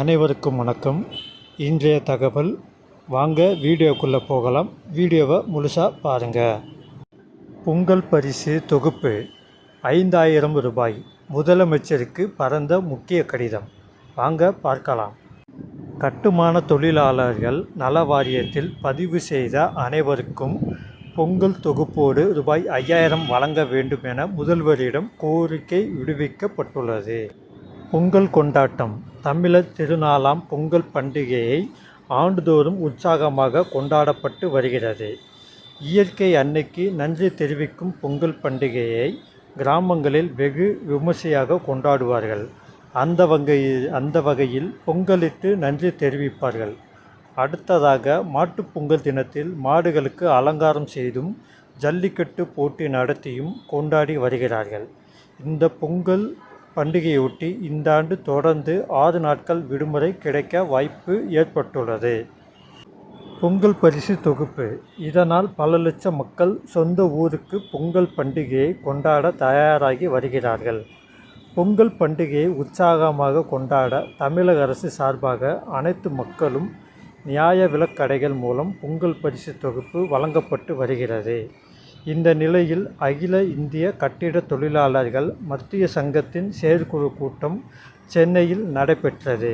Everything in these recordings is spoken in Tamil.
அனைவருக்கும் வணக்கம். இன்றைய தகவல் வாங்க வீடியோக்குள்ளே போகலாம். வீடியோவை முழுசாக பாருங்கள் பொங்கல் பரிசு தொகுப்பு ஐந்தாயிரம் ரூபாய். முதலமைச்சருக்கு பரந்த முக்கிய கடிதம். வாங்க பார்க்கலாம். கட்டுமான தொழிலாளர்கள் நல வாரியத்தில் பதிவு செய்த அனைவருக்கும் பொங்கல் தொகுப்போடு ரூபாய் ஐயாயிரம் வழங்க வேண்டும் என முதல்வரிடம் கோரிக்கை விடுவிக்கப்பட்டுள்ளது. பொங்கல் கொண்டாட்டம் தமிழர் திருநாளாம் பொங்கல் பண்டிகையை ஆண்டுதோறும் உற்சாகமாக கொண்டாடப்பட்டு வருகிறது. இயற்கை அன்னைக்கு நன்றி தெரிவிக்கும் பொங்கல் பண்டிகையை கிராமங்களில் வெகு விமர்சையாக கொண்டாடுவார்கள். அந்த வகையில் அந்த வகையில் பொங்கலிட்டு நன்றி தெரிவிப்பார்கள். அடுத்ததாக மாட்டுப் பொங்கல் தினத்தில் மாடுகளுக்கு அலங்காரம் செய்தும் ஜல்லிக்கட்டு போட்டி நடத்தியும் கொண்டாடி வருகிறார்கள். இந்த பொங்கல் பண்டிகையொட்டி இந்த ஆண்டு தொடர்ந்து ஆறு நாட்கள் விடுமுறை கிடைக்க வாய்ப்பு ஏற்பட்டுள்ளது. பொங்கல் பரிசு தொகுப்பு. இதனால் பல லட்சம் மக்கள் சொந்த ஊருக்கு பொங்கல் பண்டிகையை கொண்டாட தயாராகி வருகிறார்கள். பொங்கல் பண்டிகையை உற்சாகமாக கொண்டாட தமிழக அரசு சார்பாக அனைத்து மக்களும் நியாய விலக்கடைகள் மூலம் பொங்கல் பரிசு தொகுப்பு வழங்கப்பட்டு வருகிறது. இந்த நிலையில் அகில இந்திய கட்டிட தொழிலாளர்கள் மத்திய சங்கத்தின் செயற்குழு கூட்டம் சென்னையில் நடைபெற்றது.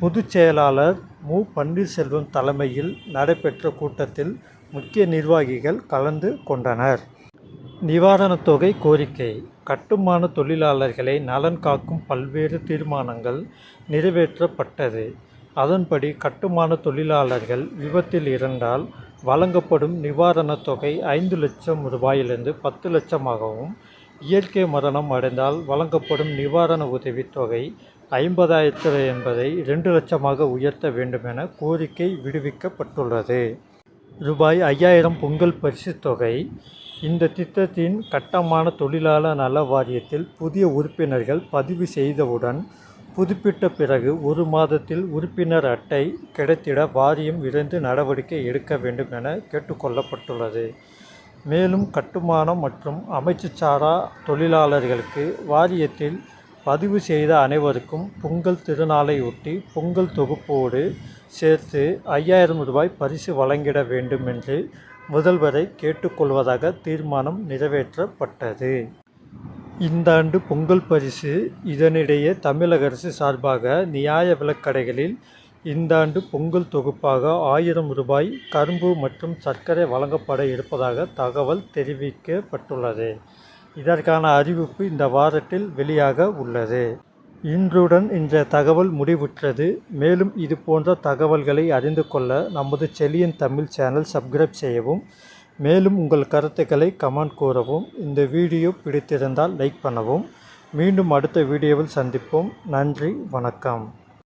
பொதுச் செயலாளர் மு. பன்னீர்செல்வம் தலைமையில் நடைபெற்ற கூட்டத்தில் முக்கிய நிர்வாகிகள் கலந்து கொண்டனர். நிவாரணத் தொகை கோரிக்கை. கட்டுமான தொழிலாளர்களை நலன் காக்கும் பல்வேறு தீர்மானங்கள் நிறைவேற்றப்பட்டது. அதன்படி கட்டுமான தொழிலாளர்கள் விபத்தில் இறந்தால் வழங்கப்படும் நிவாரணத் தொகை ஐந்து லட்சம் ரூபாயிலிருந்து பத்து லட்சமாகவும் இயற்கை மரணம் அடைந்தால் வழங்கப்படும் நிவாரண உதவித் தொகை ஐம்பதாயிரத்து என்பதை இரண்டு லட்சமாக உயர்த்த வேண்டுமென கோரிக்கை விடுவிக்கப்பட்டுள்ளது. ரூபாய் ஐயாயிரம் பொங்கல் பரிசுத் தொகை. இந்த திட்டத்தின் கட்டமான தொழிலாளர் நல வாரியத்தில் புதிய உறுப்பினர்கள் பதிவு செய்தவுடன் புதுப்பித்த பிறகு ஒரு மாதத்தில் உறுப்பினர் அட்டை கிடைத்திட வாரியம் விரைந்து நடவடிக்கை எடுக்க வேண்டும் என கேட்டுக்கொள்ளப்பட்டுள்ளது. மேலும் கட்டுமானம் மற்றும் அமைச்சு சாரா தொழிலாளர்களுக்கு வாரியத்தில் பதிவு செய்த அனைவருக்கும் பொங்கல் திருநாளையொட்டி பொங்கல் தொகுப்போடு சேர்த்து ஐயாயிரம் ரூபாய் பரிசு வழங்கிட வேண்டும் என்று முதல்வரை கேட்டுக்கொள்வதாக தீர்மானம் நிறைவேற்றப்பட்டது. இந்த ஆண்டு பொங்கல் பரிசு இதனிடையே தமிழக அரசு சார்பாக நியாய விலைக்கடைகளில் இந்த ஆண்டு பொங்கல் தொகுப்பாக ஆயிரம் ரூபாய் கரும்பு மற்றும் சர்க்கரை வழங்கப்பட இருப்பதாக தகவல் தெரிவிக்கப்பட்டுள்ளது. இதற்கான அறிவிப்பு இந்த வாரத்தில் வெளியாக உள்ளது. இன்றுடன் இந்த தகவல் முடிவுற்றது. மேலும் இது போன்ற தகவல்களை அறிந்து கொள்ள நமது செலியன் தமிழ் சேனல் சப்ஸ்கிரைப் செய்யவும் மேலும் உங்கள் கருத்துக்களை கமெண்ட் கூறவும். இந்த வீடியோ பிடித்திருந்தால் லைக் பண்ணவும். மீண்டும் அடுத்த வீடியோவில் சந்திப்போம். நன்றி வணக்கம்.